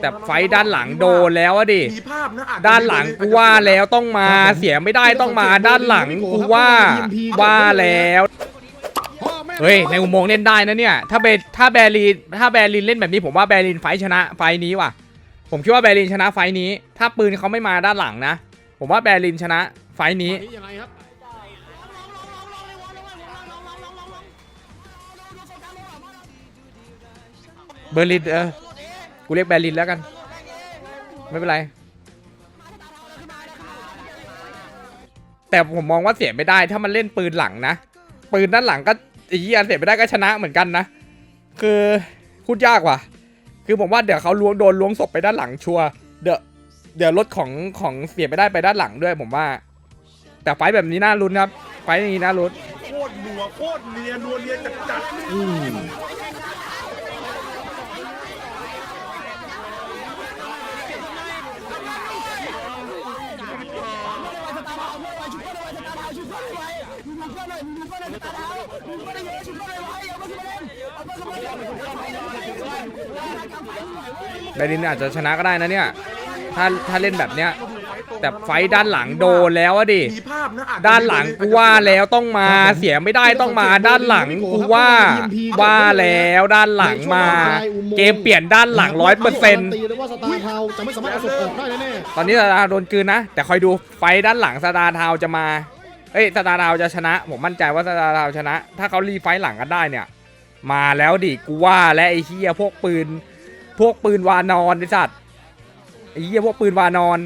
แต่ไฟด้านหลังโดนแล้วอะดิ มีภาพนะอจจะด้านหลังกูว่าแล้วต้องมาเสียไม่ได้ต้องมาด้านหลังกูว่าว่าแล้ว เฮ้ยในอุโมงค์เล่นได้นะเนี่ย ถ้าเบถ้าแบรีนถ้าแบรีนเล่นแบบนี้ผมว่าแบรีนไฟท์ชนะไฟท์นี้ว่ะ ผมคิดว่าแบรีนชนะไฟท์นี้ ถ้าปืนเขาไม่มาด้านหลังนะ ผมว่าแบรีนชนะไฟท์นี้ นี่ยังไงครับเบอร์ลินเออ กูเรียกแบร์ลินแล้วกัน ไม่เป็นไร แต่ผมมองว่าเสียไม่ได้ ถ้ามันเล่นปืนหลังนะ ปืนด้านหลังก็ไอ้เหี้ยเสียไม่ได้ก็ชนะเหมือนกันนะ คือพูดยากว่ะ คือผมว่าเดี๋ยวเขาล้วงโดนล้วงศพไปด้านหลังชัวร์เดี๋ยวเดี๋ยวรถของของเสียไม่ได้ไปด้านหลังด้วยผมว่า แต่ไฟท์แบบนี้น่าลุ้นครับ ไฟท์อย่างนี้น่าลุ้นโคตรนัวโคตรเนียนนัวเนียนจัดจัด อืมแบร์ลินอาจจะชนะก็ได้นะเนี่ย ถ้าถ้าเล่นแบบเนี้ย แต่ไฟท์ด้านหลังโดนแล้วอะดิ มีภาพนะอจจะด้านหลังกูว่าแล้วต้องมาเสียไม่ได้ต้องมา ด้านหลังกูว่าว่าแล้วด้านหลังมา เกมเปลี่ยนด้านหลังร้อยเปอร์เซ็นต์ตีเลยว่าสตาร์เทาจะไม่สามารถเอาศพออกได้แน่ตอนนี้สตาร์โดนกลืนนะ แต่คอยดูไฟด้านหลังสตาร์ทาวจะมา เอ้ยสตาร์ทาวจะชนะ ผมมั่นใจว่าสตาร์ทาวชนะ ถ้าเขารีไฟท์หลังกันได้เนี่ย มาแล้วดิกูว่าและไอ้เฮียพวกปืน พวกปืนวานอนไอ้สัตว์ไอ้เฮียพวกปืนวานอน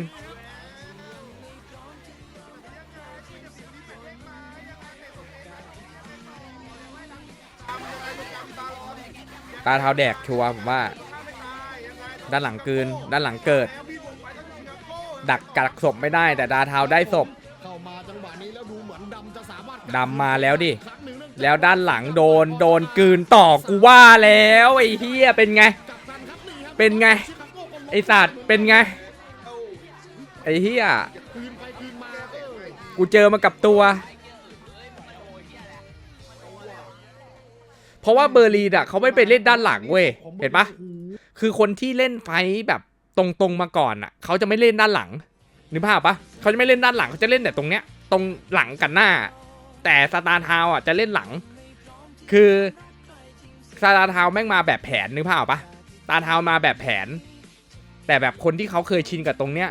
ตาเท้าแดกชัวร์ผมว่า ด้านหลังกลืน ด้านหลังเกิด ดักกักศพไม่ได้แต่ดาเท้าได้ศพๆเข้ามาจังหวะนี้แล้วดูเหมือนดำจะสามารถดำมาแล้วดิ แล้วด้านหลังโดนโดนกืนต่อกูว่าแล้วไอ้เฮียเป็นไง เป็นไง ไอ้สัตว์เป็นไง ไอ้เฮียกูเจอมากับตัว เพราะว่าเบอร์ลีนอะเขาไม่ไปเล่นด้านหลังเว้ยเห็นปะคือคนที่เล่นไฟแบบตรงๆมาก่อนอะเขาจะไม่เล่นด้านหลังนึกภาพปะเขาจะไม่เล่นด้านหลังเขาจะเล่นแต่ตรงเนี้ยตรงหลังกันหน้า แต่สตาร์ทาวอะจะเล่นหลัง คือสตาร์ทาวแม่งมาแบบแผนนึกภาพปะสตาร์ทาวมาแบบแผน แต่แบบคนที่เขาเคยชินกับตรงเนี้ย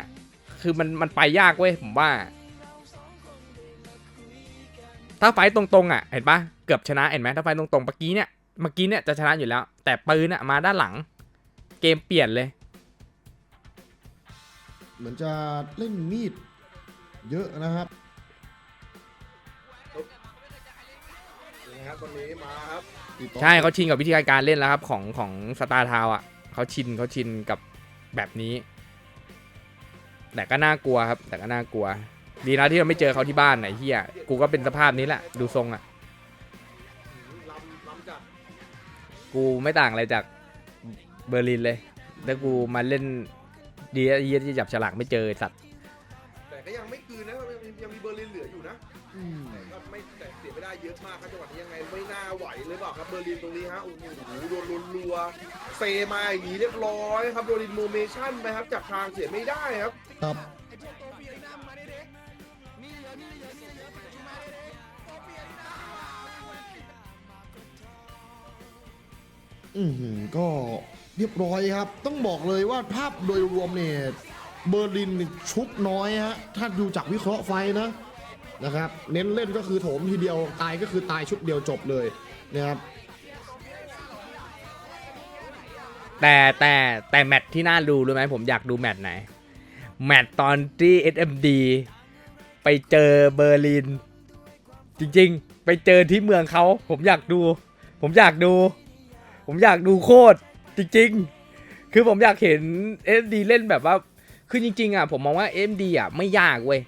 คือมันมันไปยากเว้ยผมว่า ถ้าไฟต์ตรงๆอะเห็นปะเกือบชนะเห็นไหมถ้าไฟต์ตรงๆเมื่อกี้เนี่ยเมื่อกี้เนี่ยจะชนะอยู่แล้ว แต่ปืนอะมาด้านหลัง เกมเปลี่ยนเลย เหมือนจะเล่นมีดเยอะนะครับ ครับตอนนี้มาครับใช่เขาชินกับวิธีการเล่นแล้วครับของของสตาร์ทาวอะเขาชินเขาชินกับแบบนี้ แต่ก็น่ากลัวครับ แต่ก็น่ากลัว ดีนะที่เราไม่เจอเขาที่บ้านไหนเฮียกูก็เป็นสภาพนี้แหละ ดูทรงอะลำลำจัดกูไม่ต่างอะไรจากเบอร์ลินเลยแล้วกูมาเล่นดีเฮียที่จับฉลากไม่เจอไอ้สัตว์ ก็ยังไม่คืนนะยังมียังมีเบอร์ลินเหลืออยู่นะอืมก็ไม่แต่เสียไม่ได้เยอะมากครับจังหวะนี้ยังไงไม่น่าไหวเลยเปล่าครับเบอร์ลินตรงนี้ฮะโอ้โหโดนรัวๆเซมาอย่างนี้เรียบร้อยครับโดนอินโมเมชั่นไปครับจากทางเสียไม่ได้ครับครับอือหือก็เรียบร้อยครับ ต้องบอกเลยว่าภาพโดยรวมเนี่ย เบอร์ลินนี่ชุบน้อยฮะถ้าดูจากวิเคราะห์ไฟนะนะครับ เน้นเล่นก็คือโถมทีเดียวตายก็คือตายชุดเดียวจบเลยนะครับแต่แต่แต่แมตช์ที่น่าดูรู้ไหมผมอยากดูแมตช์ไหน แมตช์ตอนที่ SMD ไปเจอเบอร์ลิน จริงๆ ไปเจอที่เมืองเขา ผมอยากดู ผมอยากดู ผมอยากดูโคตรจริง ๆ คือผมอยากเห็น SMD เล่นแบบว่า คือจริงๆอะผมมองว่า SMD อะไม่ยากเว้ย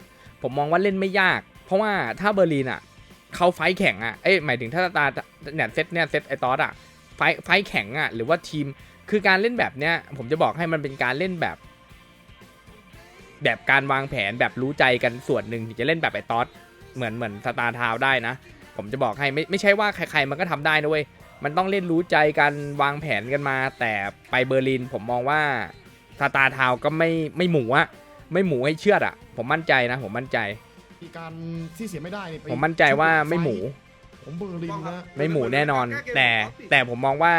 ผมมองว่าเล่นไม่ยาก เพราะว่าถ้าเบอร์ลินอะเขาไฟแข่งอะ เอ้ยหมายถึงถ้าตาเนี่ยเซตเนี่ยเซตไอตอสอะไฟไฟแข่งอะหรือว่าทีมคือการเล่นแบบเนี้ยผมจะบอกให้มันเป็นการเล่นแบบ แบบการวางแผนแบบรู้ใจกันส่วนหนึ่งถึงจะเล่นแบบไอตอสเหมือนเหมือนสตาร์ทาวได้นะ ผมจะบอกให้ไม่ไม่ใช่ว่าใครๆมันก็ทำได้นะเว้ยมันต้องเล่นรู้ใจกันวางแผนกันมา แต่ไปเบอร์ลินผมมองว่า สตาร์ทาวก็ไม่ไม่หมูอะไม่หมูให้เชื่อดอะผมมั่นใจนะ ผมมั่นใจ มีการที่เสียไม่ได้นี่ไปผมมั่นใจว่าไม่หมู ผมเบอร์ลินนะไม่หมูแน่นอน แต่แต่ผมมองว่า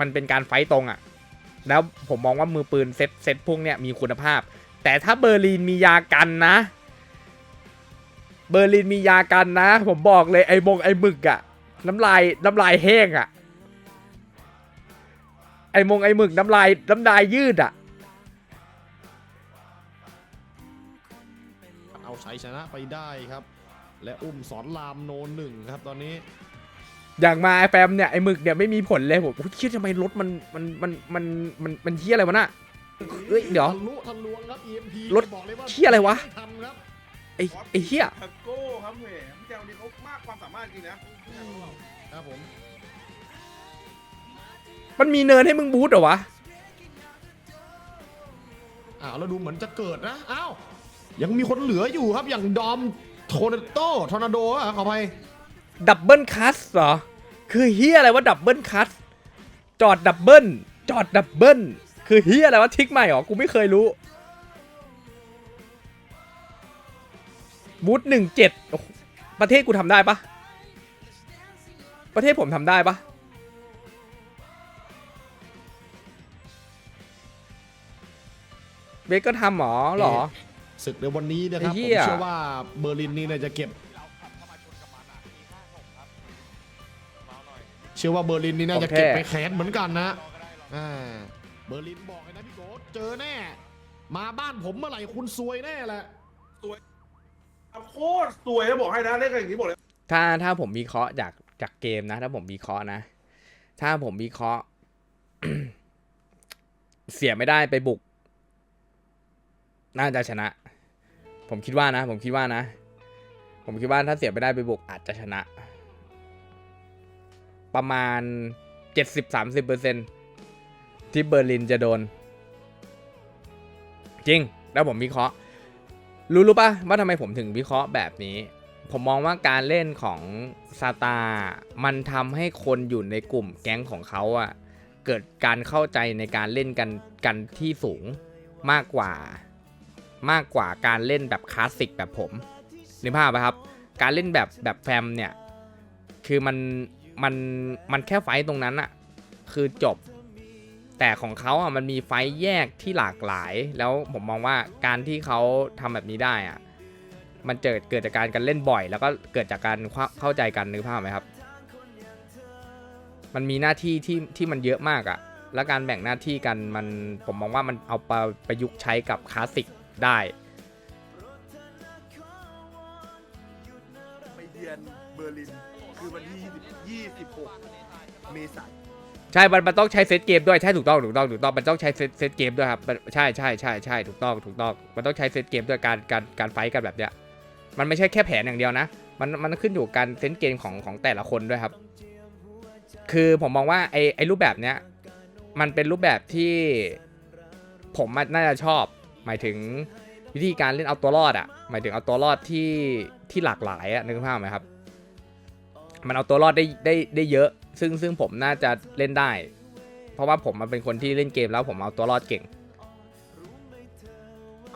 มันเป็นการไฟต์ตรงอะแล้วผมมองว่ามือปืนเซตเซตพวกเนี้ยมีคุณภาพ แต่ถ้าเบอร์ลินมียากันนะ เบอร์ลินมียากันนะ ผมบอกเลยไอ้บงไอ้หมึกอะน้ำลายน้ำลายแห้งอะไอ้มงไอ้หมึกน้ำลายน้ำลายยืดอะ เอาชัยชนะไปได้ครับ และอุ้มสอนรามโนหนึ่งครับตอนนี้ อย่างมาไอ้แฟมเนี่ยไอ้หมึกเนี่ยไม่มีผลเลยผมโอ้ยคิดทำไมรถมันมันมันมันมันมันเที่ยอะไรวะน่ะเฮ้ยเดี๋ยว ทะลุทะลวงครับ EMP รถบอกเลยว่าเหี้ยอะไรวะ ม่ทันครับไอ้ไอ้เหี้ยทาโก้ครับแหมพี่แจวนี่เขามากความสามารถจริงนะ ครับผมมันมีเนินให้มึงบูทเหรอวะอ้าวแล้วดูเหมือนจะเกิดนะอ้าว ยังมีคนเหลืออยู่ครับอย่างดอมโทนโตทอร์นาโดอะขออภัยดับเบิลคัสเหรอ คือเฮียอะไรว่าดับเบิลคัสจอดดับเบิลจอดดับเบิลคือเฮียอะไรวะทิกใหม่เหรอ กูไม่เคยรู้บูทหนึ่งเจ็ดประเทศกูทำได้ปะประเทศผมทำได้ปะเบสก็ทำหรอหรอ ศึกในวันนี้นะครับ ไอ้เหี้ผมย เชื่อว่าเบอร์ลินนี่น่าจะเก็บ เชื่อว่าเบอร์ลินนี่น่าจะเก็บไปแขนเหมือนกันนะอ่าเบอร์ลินบอกเลยนะพี่โกเจอแน่ มาบ้านผมเมื่อไหร่คุณซวยแน่แหละ โคตรสวยนะบอกให้นะเล่นกันอย่างนี้บอกเลยถ้าถ้าผมวิเคราะห์จากจากเกมนะ ถ้าผมวิเคราะห์นะ ถ้าผมวิเคราะห์ เสียไม่ได้ไปบุก น่าจะชนะ ผมคิดว่านะ ผมคิดว่านะ ผมคิดว่าถ้าเสียไม่ได้ไปบุกอาจจะชนะ ประมาณเจ็ดสิบสามสิบเปอร์เซ็นที่เบอร์ลินจะโดน จริง แล้วผมวิเคราะห์ รู้รู้ป่ะว่าทำไมผมถึงวิเคราะห์แบบนี้ ผมมองว่าการเล่นของซาตา มันทำให้คนอยู่ในกลุ่มแก๊งของเขาอะเกิดการเข้าใจในการเล่นกันกันที่สูงมากกว่า มากกว่าการเล่นแบบคลาสสิกแบบผมนึกภาพไหมครับ การเล่นแบบแบบแฟมเนี่ย คือมันมันมันแค่ไฟตรงนั้นอะคือจบ แต่ของเขาอะมันมีไฟแยกที่หลากหลาย แล้วผมมองว่าการที่เขาทำแบบนี้ได้อะมันเกิดเกิดจากการกันเล่นบ่อย แล้วก็เกิดจากการเข้าใจกันนึกภาพไหมครับ มันมีหน้าที่ที่ที่มันเยอะมากอะ แล้วการแบ่งหน้าที่กันมันผมมองว่ามันเอาไปประยุกต์ใช้กับคลาสสิก ได้ ไปเยือนเบอร์ลิน คือวันที่26 เมษายนใช่ มันมันต้องใช้เซตเกมด้วย ใช่ ถูกต้อง ถูกต้อง ถูกต้อง มันต้องใช้เซตเซตเกมด้วยครับมันใช่ใช่ใช่ใช่ ถูกต้อง ถูกต้อง มันต้องใช้เซตเกมด้วยการ การ การไฟท์กันแบบเนี้ย มันไม่ใช่แค่แผนอย่างเดียวนะ มัน มันขึ้นอยู่กับการเซตเกมของของแต่ละคนด้วยครับ คือผมมองว่าไอไอรูปแบบเนี้ย มันเป็นรูปแบบที่ผมอะน่าจะชอบ หมายถึงวิธีการเล่นเอาตัวรอดอะหมายถึงเอาตัวรอดที่ที่หลากหลายอะนึกภาพไหมครับ มันเอาตัวรอดได้ได้ได้เยอะ ซึ่งซึ่งผมน่าจะเล่นได้ เพราะว่าผมมันเป็นคนที่เล่นเกมแล้วผมเอาตัวรอดเก่ง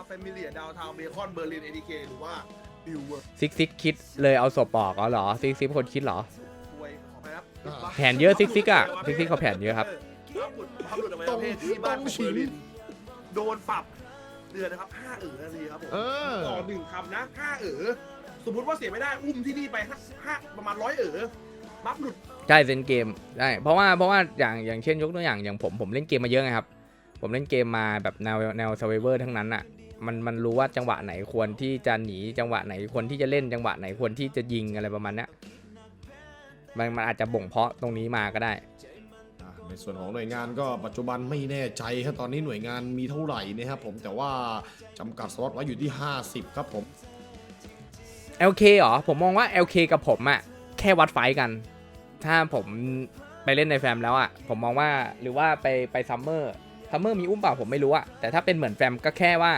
แฟมิเลียดาวทาวเบคอนเบอร์ลินเอดีเคหรือว่าบิวเวอร์ซิกซิกคิดเลยเอาศพออกอ๋อเหรอซิกซิกเป็นคนคิดเหรอสวยขอไปครับแผนเยอะซิกซิกอะซิกซิกเขาแผนเยอะครับรับหลุดรับหลุดออกไปประเภทที่บ้านของเบอร์ลินโดนปรับ เดือนนะครับ5เอ๋อนาทีครับผมเออ ต่อหนึ่งคำนะ5เอ๋อสมมุติว่าเสียไม่ได้อุ้มที่นี่ไปห้าห้าประมาณร้อยเอ๋อบัฟหลุดใช่เซนเกมได้เพราะว่าเพราะว่าอย่างอย่างเช่นยกตัวอย่างอย่างผมผมเล่นเกมมาเยอะไงครับ ผมเล่นเกมมาแบบแนวแนว s u r v i v o r ทั้งนั้นอะมันมันรู้ว่าจังหวะไหนควรที่จะหนีจังหวะไหนควรที่จะเล่นจังหวะไหนควรที่จะยิงอะไรประมาณเนี้ยมันมันอาจจะบ่งเพาะตรงนี้มาก็ได้อะ ในส่วนของหน่วยงานก็ปัจจุบันไม่แน่ใจครับตอนนี้หน่วยงานมีเท่าไหร่นะครับผมแต่ว่าจำกัดสล็อตไว้อยู่ที่ 50 ครับผม LK เหรอ ผมมองว่า LK กับผมอะแค่วัดไฟกัน ถ้าผมไปเล่นในแฟมแล้วอะผมมองว่าหรือว่าไปไปซัมเมอร์ซัมเมอร์มีอุ้มเปล่าผมไม่รู้อะแต่ถ้าเป็นเหมือนแฟมก็แค่ว่า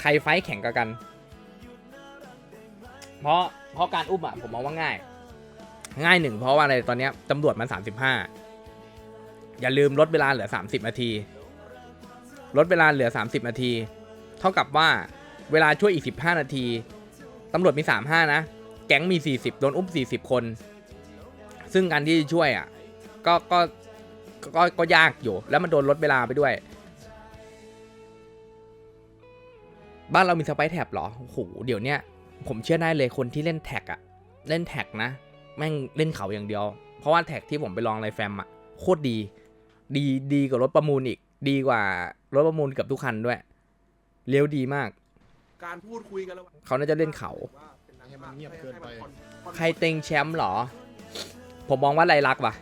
ใครไฟแข่งกัน เพราะเพราะการอุ้มอะผมมองว่าง่าย ง่ายหนึ่งเพราะว่าอะไรตอนนี้ตำรวจมัน35 อย่าลืมลดเวลาเหลือ 30 นาที ลดเวลาเหลือ 30 นาที เท่ากับว่าเวลาช่วยอีก 15 นาที ตำรวจมี 35 นะ แก๊งมี 40 โดนอุ้ม 40 คน ซึ่งการที่ช่วยอะก็ก็ก็ก็ก็ยากอยู่ แล้วมันโดนลดเวลาไปด้วย บ้านเรามีสไปแท็บเหรอโอ้โหเดี๋ยวเนี้ยผมเชื่อได้เลยคนที่เล่นแท็กอะเล่นแท็กนะ แม่งเล่นเขาอย่างเดียว เพราะว่าแท็กที่ผมไปลองในแฟมอะโคตรดี ดีดีกว่ารถประมูลอีก ดีกว่ารถประมูลเกับทุกคันด้วย เลี้ยวดีมาก การพูดคุยกันระหว่างเขาน่าจะเล่นเขา ให้มันเงียบเกินไป ใครเต็งแชมป์เหรอ ผมมองว่าไรลักษณ์ว่ะ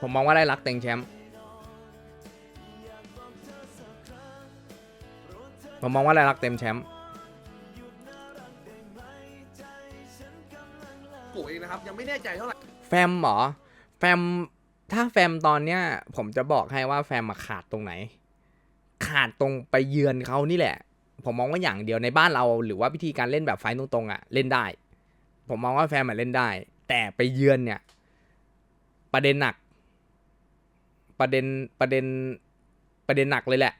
ผมมองว่าไรลักษณ์เต็งแชมป์ ผมมองว่าไรลักษณ์เต็มแชมป์ โกเองนะครับ ยังไม่แน่ใจเท่าไหร่ แฟมเหรอ แฟม ถ้าแฟมตอนเนี้ย ผมจะบอกให้ว่าแฟมมาขาดตรงไหน ขาดตรงไปเยือนเขานี่แหละ ผมมองว่าอย่างเดียวในบ้านเรา หรือว่าวิธีการเล่นแบบไฟตรงๆอะเล่นได้ ผมมองว่าแฟมอะเล่นได้ แต่ไปเยือนเนี่ย ประเด็นหนัก ประเด็นประเด็นประเด็นหนักเลยแหละ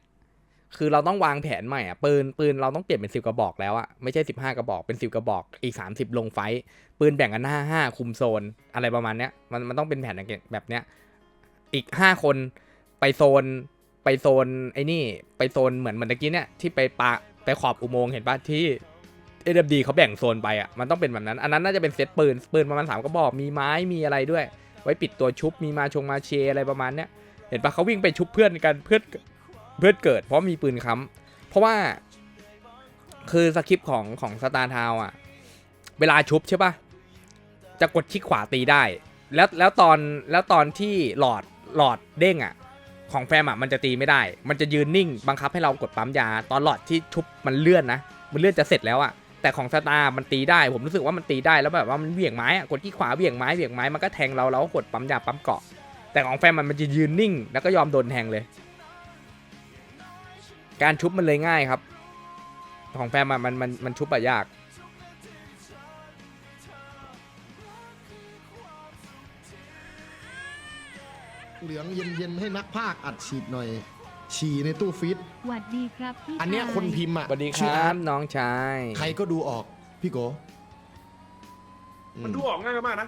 คือเราต้องวางแผนใหม่อะปืนปืนเราต้องเปลี่ยนเป็นสิบกระบอกแล้วอะไม่ใช่สิบห้ากระบอกเป็นสิบกระบอกอีกสามสิบลงไฟต์ปืนแบ่งกันห้าห้าคุมโซนอะไรประมาณเนี้ยมันมันต้องเป็นแผนแบบเนี้ยอีกห้าคนไปโซนไปโซนไอ้นี่ไปโซนเหมือนเหมือนตะกี้เนี่ยที่ไปปะไปขอบอุโมงค์เห็นปะที่เอ็ดีเขาแบ่งโซนไปอะมันต้องเป็นแบบนั้น อันนั้นน่าจะเป็นเซตปืนปืนประมาณสามกระบอกมีไม้มีอะไรด้วย ไว้ปิดตัวชุบมีมาชงมาเชอะไรประมาณเนี้ยเห็นปะเขาวิ่งไปชุบเพื่อนกันเพื่อน เพื่อเกิด เพราะมีปืนค้ำเพราะว่าคือสคริปต์ของของสตาร์ทาวอะ เวลาชุบใช่ปะจะกดคลิกขวาตีได้ แล้วแล้วตอนแล้วตอนที่หลอดหลอดเด้งอะ ของแฟมอะมันจะตีไม่ได้ มันจะยืนนิ่งบังคับให้เรากดปั๊มยา ตอนหลอดที่ชุบมันเลื่อนนะ มันเลื่อนจะเสร็จแล้วอะแต่ของสตาร์มันตีได้ ผมรู้สึกว่ามันตีได้แล้วแบบว่ามันเหวี่ยงไม้อะกดที่ขวาเหวี่ยงไม้เหวี่ยงไม้มันก็แทงเราเราก็กดปั๊มยาปั๊มเกาะ แต่ของแฟมมันมันจะยืนนิ่ง แล้วก็ยอมโดนแทงเลย การชุบมันเลยง่ายครับ ของแฟมอะมันมันมันชุบอะยาก เหลืองเย็นๆให้นักภาคอัดฉีดหน่อย ฉี่ในตู้ฟีดหวัดดีครับพี่อันเนี้ยชายคนพิมพ์อะสวัสดีคชื่อรัอาบร์ตน้องชาย ใครก็ดูออก พี่โกมันดูออกง่ายมากนะ